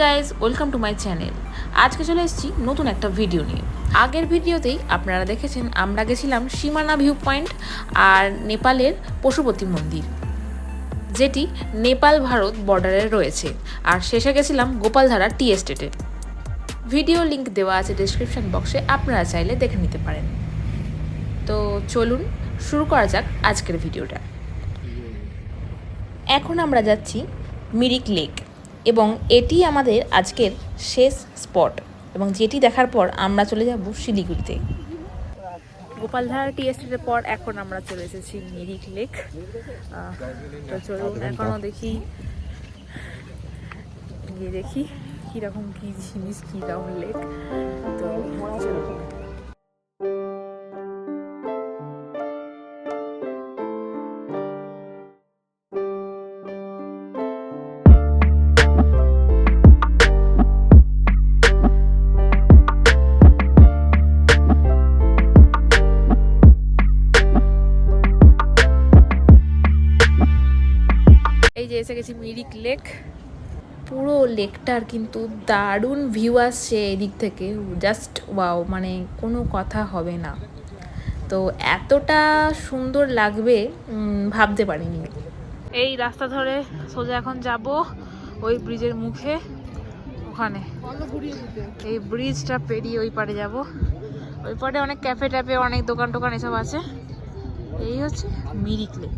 Guys welcome to my channel আজকে চলে এসেছি নতুন একটা ভিডিও নিয়ে। আগের ভিডিওতেই আপনারা দেখেছেন, আমরা গেছিলাম সীমানা ভিউ পয়েন্ট আর নেপালের পশুপতি মন্দির, যেটি নেপাল ভারত বর্ডারে রয়েছে। আর শেষে গেছিলাম গোপালধারা টি এস্টেটে ভিডিও লিংক দেওয়া আছে ডিসক্রিপশন বক্সে আপনারা চাইলে দেখে নিতে পারেন। তো চলুন, শুরু করা যাক আজকের ভিডিওটা এখন আমরা যাচ্ছি মিরিক লেক এবং এটি আমাদের আজকের শেষ স্পট এবং যেটি দেখার পর আমরা চলে যাব শিলিগুড়িতে। গোপালধারা টি পর এখন আমরা চলে এসেছি মিরিক লেক। তো চলুন এখনও দেখি। গিয়ে দেখি কীরকম কী জিনিস, কীরকম লেক। তো পুরো লেকটার কিন্তু দারুণ ভিউ আসছে এদিক থেকে। জাস্ট ওয়াও মানে কোনো কথা হবে না। তো এতটা সুন্দর লাগবে ভাবতে পারিনি। এই রাস্তা ধরে সোজা এখন যাব ওই ব্রিজের মুখে, ওখানে। এই ব্রিজটা পেরিয়ে ওই পারে যাব। ওই পারে অনেক ক্যাফে ট্যাফে অনেক দোকান টোকান এসব আছে। এই হচ্ছে মিরিক লেক।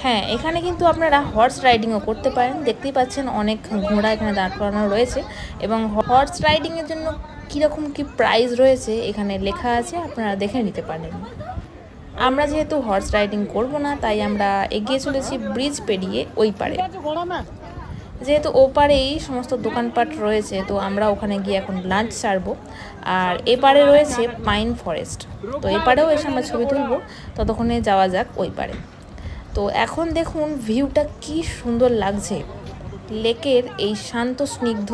হ্যাঁ এখানে কিন্তু আপনারা হর্স রাইডিংও করতে পারেন। দেখতেই পাচ্ছেন অনেক ঘোড়া এখানে দাঁড় করানো রয়েছে এবং হর্স রাইডিংয়ের জন্য কীরকম কি প্রাইস রয়েছে এখানে লেখা আছে, আপনারা দেখে নিতে পারেন। আমরা যেহেতু হর্স রাইডিং করব না, তাই আমরা এগিয়ে চলেছি ব্রিজ পেরিয়ে ওই পারে। যেহেতু ওপারেই সমস্ত দোকানপাট রয়েছে, তো আমরা ওখানে গিয়ে এখন লাঞ্চ সারবো। আর এপারে রয়েছে পাইন ফরেস্ট তো এপারেও এসে আমরা ছবি তুলবো। ততক্ষণে যাওয়া যাক ওই পারে। তো এখন দেখুন ভিউটা কি সুন্দর লাগছে। লেকের এই শান্ত স্নিগ্ধ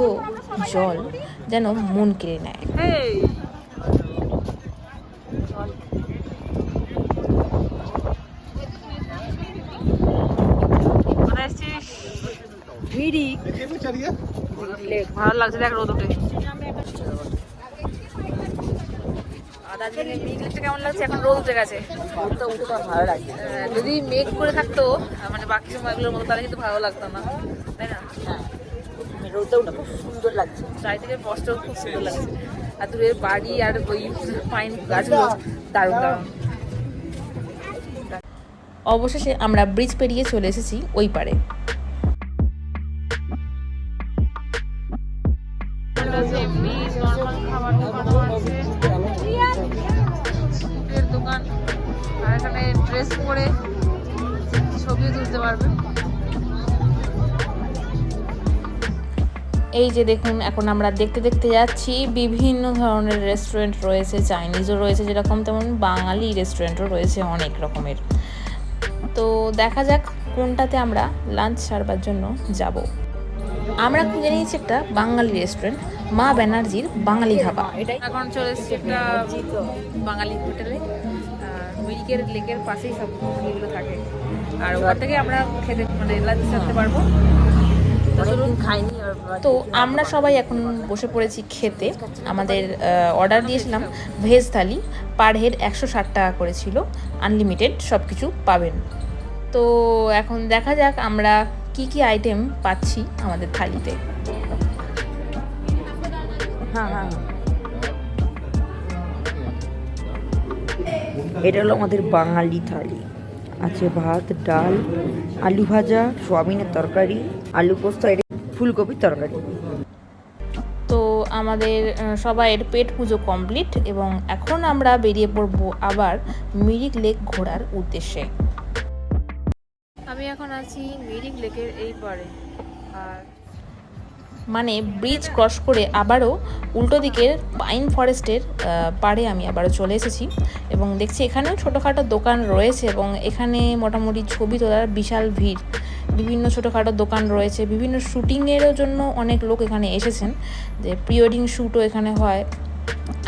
জল যেন মন কেড়ে নেয়। ভালো লাগছে দেখ রোদ উঠে। দার্জিলিং কেমন লাগছে? এখন রোদ উঠে গেছে। ভালো লাগছে আহ, যদি মেঘ করে থাকতো মানে বাকি সময়গুলোর মতো তাহলে কিন্তু ভালো লাগতো না। তাই না? হ্যাঁ। রোদটা ওটা খুব সুন্দর লাগছে। চারিদিকে বস্ত্র খুব সুন্দর লাগছে। আর দূরের বাড়ি আর ওই পাইন গাছগুলো দারুণ। দারুণ অবশেষে আমরা ব্রিজ পেরিয়ে চলে এসেছি ওই পারে ড্রেস পরে ছবিও তুলতে পারবে। এই যে দেখুন এখন আমরা দেখতে দেখতে যাচ্ছি বিভিন্ন ধরনের রেস্টুরেন্ট রয়েছে চাইনিজও রয়েছে যেরকম তেমন বাঙালি রেস্টুরেন্টও রয়েছে অনেক রকমের। তো দেখা যাক কোনটাতে আমরা লাঞ্চ সারবার জন্য যাব। আমরা খুঁজে নিয়েছি একটা বাঙালি রেস্টুরেন্ট মা ব্যানার্জির বাঙালি ধাবা। এটাই এখন চলে এসেছি একটা বাঙালি হোটেলে। মিরিকের লেকের পাশেই সব এগুলো থাকে। আর ওখান থেকে আমরা খেতে মানে লাঞ্চ সারতে পারব। তো খাইনি তো আমরা সবাই এখন বসে পড়েছি খেতে। আমাদের অর্ডার দিয়েছিলাম ভেজ থালি। পার হেড একশো ষাট টাকা করেছিল। আনলিমিটেড সব কিছু পাবেন। তো এখন দেখা যাক আমরা কি কি আইটেম পাচ্ছি আমাদের থালিতে। হ্যাঁ হ্যাঁ। এটা হলো আমাদের বাঙালি থালি। আছে ভাত ডাল আলু ভাজা সোয়াবিনের তরকারি আলু পোস্ত এটা ফুলকপির তরকারি। তো আমাদের সবাইয়ের পেট পুজো কমপ্লিট এবং এখন আমরা বেরিয়ে পড়ব আবার মিরিক লেক ঘোরার উদ্দেশ্যে। আমি এখন আছি মিরিক লেকের এই পারে আর মানে ব্রিজ ক্রস করে আবারও উল্টো দিকের পাইন ফরেস্টের পাড়ে আমি আবারও চলে এসেছি। এবং দেখছি এখানেও ছোটোখাটো দোকান রয়েছে এবং এখানে মোটামুটি ছবি তোলার বিশাল ভিড়। বিভিন্ন ছোটোখাটো দোকান রয়েছে, বিভিন্ন শ্যুটিংয়েরও জন্য অনেক লোক এখানে এসেছেন। যে প্রি ওয়েডিং শ্যুটও এখানে হয়।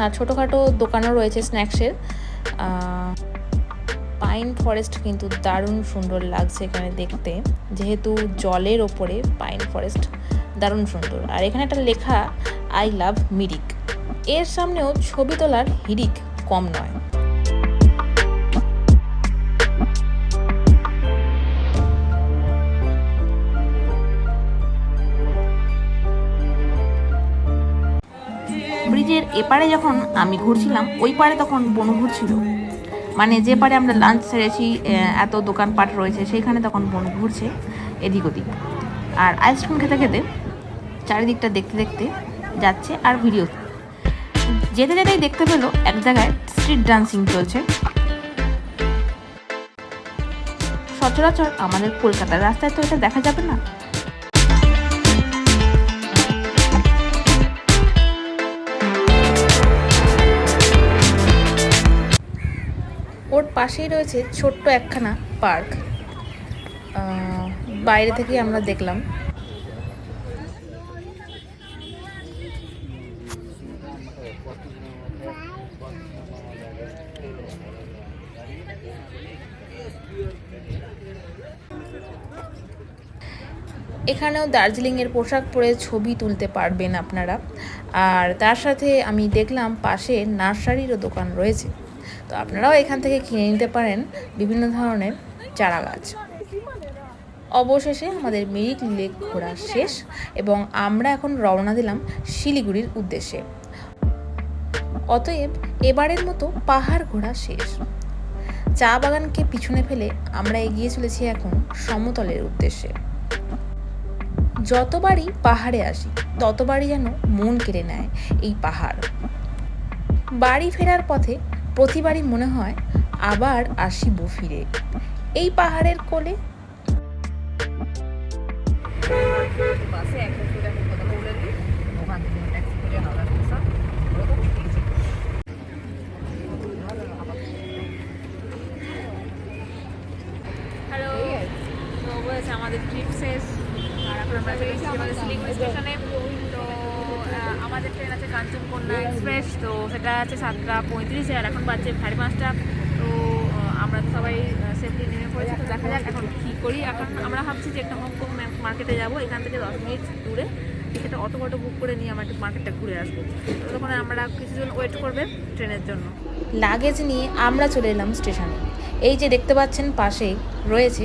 আর ছোটোখাটো দোকানও রয়েছে স্ন্যাক্সের পাইন ফরেস্ট কিন্তু দারুণ সুন্দর লাগছে এখানে দেখতে। যেহেতু জলের ওপরে পাইন ফরেস্ট দারুণ সুন্দর। আর এখানে একটা লেখা, আই লাভ মিরিক। এর সামনেও ছবি তোলার হিরিক কম নয়। ব্রিজের এপারে যখন আমি ঘুরছিলাম, ওই পারে তখন বনু ঘুরছিল মানে যে পারে আমরা লাঞ্চ সেরেছি এত দোকানপাট রয়েছে, সেইখানে তখন বনু ঘুরছে এদিক ওদিক। আর আইসক্রিম খেতে খেতে চারিদিকটা দেখতে দেখতে যাচ্ছে আর ভিডিও। যেতে যেতেই দেখতে পেল এক জায়গায় স্ট্রিট ডান্সিং চলছে। সচরাচর আমাদের কলকাতার রাস্তায় তো এটা দেখা যাবে না। ওর পাশেই রয়েছে ছোট্ট একখানা পার্ক। বাইরে থেকে আমরা দেখলাম। এখানেও দার্জিলিংয়ের পোশাক পরে ছবি তুলতে পারবেন আপনারা। আর তার সাথে আমি দেখলাম পাশে নার্সারিরও দোকান রয়েছে। তো আপনারাও এখান থেকে কিনে নিতে পারেন বিভিন্ন ধরনের চারা গাছ। অবশেষে আমাদের মিরিক লেক ঘোরা শেষ এবং আমরা এখন রওনা দিলাম শিলিগুড়ির উদ্দেশ্যে। অতএব এবারের মতো পাহাড় ঘোরা শেষ। চা বাগানকে পিছনে ফেলে আমরা এগিয়ে চলেছি এখন সমতলের উদ্দেশ্যে। যতবারই পাহাড়ে আসি, ততবারই যেন মন কেড়ে নেয় এই পাহাড়। বাড়ি ফেরার পথে প্রতিবারই মনে হয় আবার আসিব ফিরে। এই পাহাড়ের কোলে আমরা চলে এসেছি আমাদের শিলিগুড়ি স্টেশনে। তো আমাদের ট্রেন আছে কাঞ্চনকন্যা এক্সপ্রেস তো সেটা আছে সাতটা পঁয়ত্রিশে আর এখন বাজছে সাড়ে পাঁচটা। তো আমরা তো সবাই সেফলি নেমে পড়েছি। তো দেখা যাক এখন কী করি। এখন আমরা ভাবছি যে একটা হংকং মার্কেটে যাব। এখান থেকে দশ মিনিট দূরে। সেটা অটো অটো বুক করে নিয়ে আমরা একটু মার্কেটটা ঘুরে আসব। তখন আমরা কিছুজন ওয়েট করবে ট্রেনের জন্য। লাগেজ নিয়ে আমরা চলে এলাম স্টেশনে। এই যে দেখতে পাচ্ছেন, পাশে রয়েছে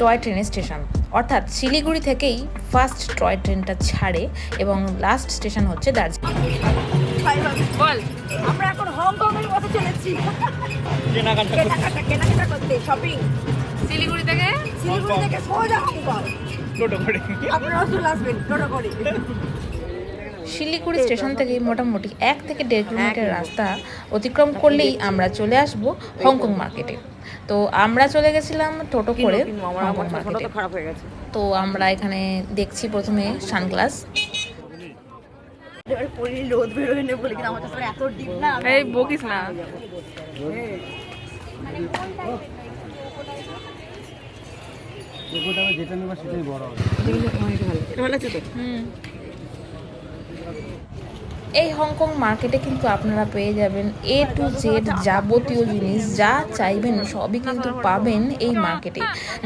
টয় ট্রেনের স্টেশন। অর্থাৎ শিলিগুড়ি থেকেই ফার্স্ট টয় ট্রেনটা ছাড়ে এবং লাস্ট স্টেশন হচ্ছে দার্জিলিং। বল। আমরা এখন হংকং এর পথে চলেছি। কেনাকাটা কেনাকাটা করতে শপিং শিলিগুড়ি থেকে? শিলিগুড়ি থেকে সোজা হংকং। টোটো করে। আপনারা চলে আসবেন টোটো করে। শিলিগুড়ি স্টেশন থেকে মোটামুটি এক থেকে দেড় কিলোমিটার রাস্তা অতিক্রম করলেই আমরা চলে আসব হংকং মার্কেটে তো আমরা চলে গেছিলাম টোটো করে হয়ে তো আমরা এখানে দেখছি প্রথমে সানগ্লাস। এবার রোদ বেরোয় না বলে কিন্তু আমাদের এত ডিপ না এই বকিস না। যেটা যেটা নেবা সেটাই বড় হবে ভালো আছে তো হুম। এই হংকং মার্কেটে কিন্তু আপনারা পেয়ে যাবেন এ টু জেড যাবতীয় জিনিস, যা চাইবেন সবই কিন্তু পাবেন এই মার্কেটে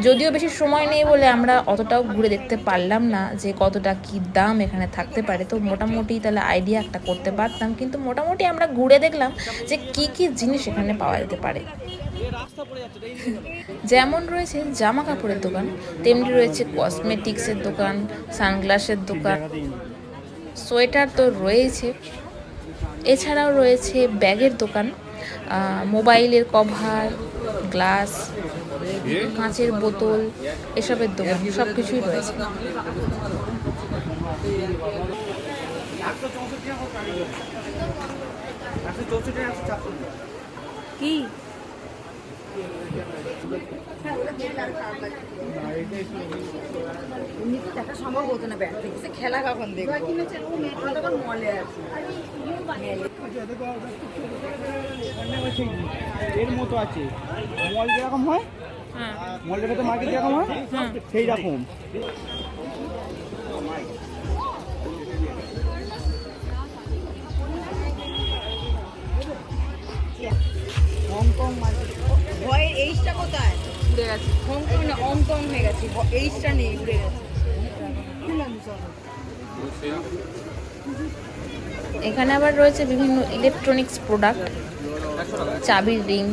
যদিও বেশি সময় নেই বলে আমরা অতটাও ঘুরে দেখতে পারলাম না যে কতটা কি দাম এখানে থাকতে পারে। তো মোটামুটি তাহলে আইডিয়া একটা করতে পারতাম, কিন্তু মোটামুটি আমরা ঘুরে দেখলাম যে কি কি জিনিস এখানে পাওয়া যেতে পারে। যেমন রয়েছে জামা কাপড়ের দোকান, তেমনি রয়েছে কসমেটিক্সের দোকান সানগ্লাসের দোকান। সোয়েটার তো রয়েছে। এছাড়াও রয়েছে ব্যাগের দোকান মোবাইলের কভার গ্লাস কাঁচের বোতল এসবের দোকান সব কিছুই রয়েছে কি? এমনিতে দেখা সম্ভব হতো না থেকে খেলা কখন দেখব তখন মলে আছি এর মতো আছে। মল যেরকম হয় হ্যাঁ। মলের ভেতর মার্কেট যেরকম হয়। সেই রকম। হংকং ভয়ের এইচটা কোথায়? উড়ে গেছে। হংকং না হংকং হয়ে গেছে। এইচটা নেই উড়ে গেছে। এখানে আবার রয়েছে বিভিন্ন ইলেকট্রনিক্স প্রোডাক্ট চাবির রিং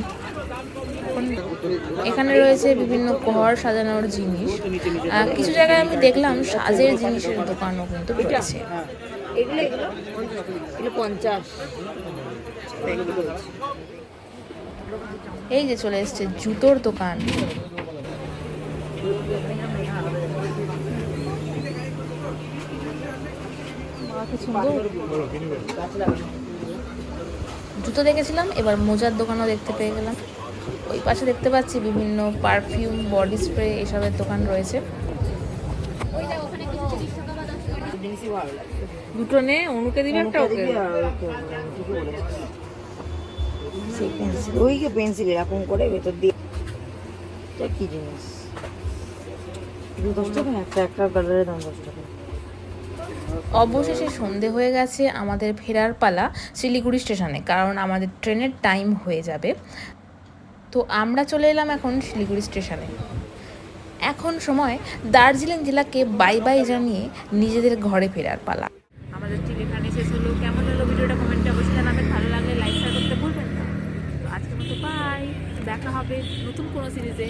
এখানে রয়েছে বিভিন্ন ঘর সাজানোর জিনিস। কিছু জায়গায় আমি দেখলাম সাজের জিনিসের দোকানও কিন্তু রয়েছে। এগুলো পঞ্চাশ। এই যে চলে এসছে জুতোর দোকান। জুতো দেখেছিলাম এবার মোজার দোকানও দেখতে পেয়ে গেলাম। ওই পাশে দেখতে পাচ্ছি বিভিন্ন পারফিউম বডি স্প্রে এসবের দোকান রয়েছে। দুটো নে অনুকে দিবি একটা ওকে। সেই পেন্সিল ওই যে পেন্সিল এরকম করে ভেতর দিয়ে। এটা কি জিনিস? দু দশ টাকা একটা একটা কালারের দাম দশ টাকা। অবশেষে সন্ধে হয়ে গেছে আমাদের ফেরার পালা শিলিগুড়ি স্টেশনে কারণ আমাদের ট্রেনের টাইম হয়ে যাবে। তো আমরা চলে এলাম এখন শিলিগুড়ি স্টেশনে। এখন সময় দার্জিলিং জেলাকে বাই বাই জানিয়ে নিজেদের ঘরে ফেরার পালা। আমাদের ঠিক এখানে শেষ হলো। হবে নতুন কোনো সিরিজে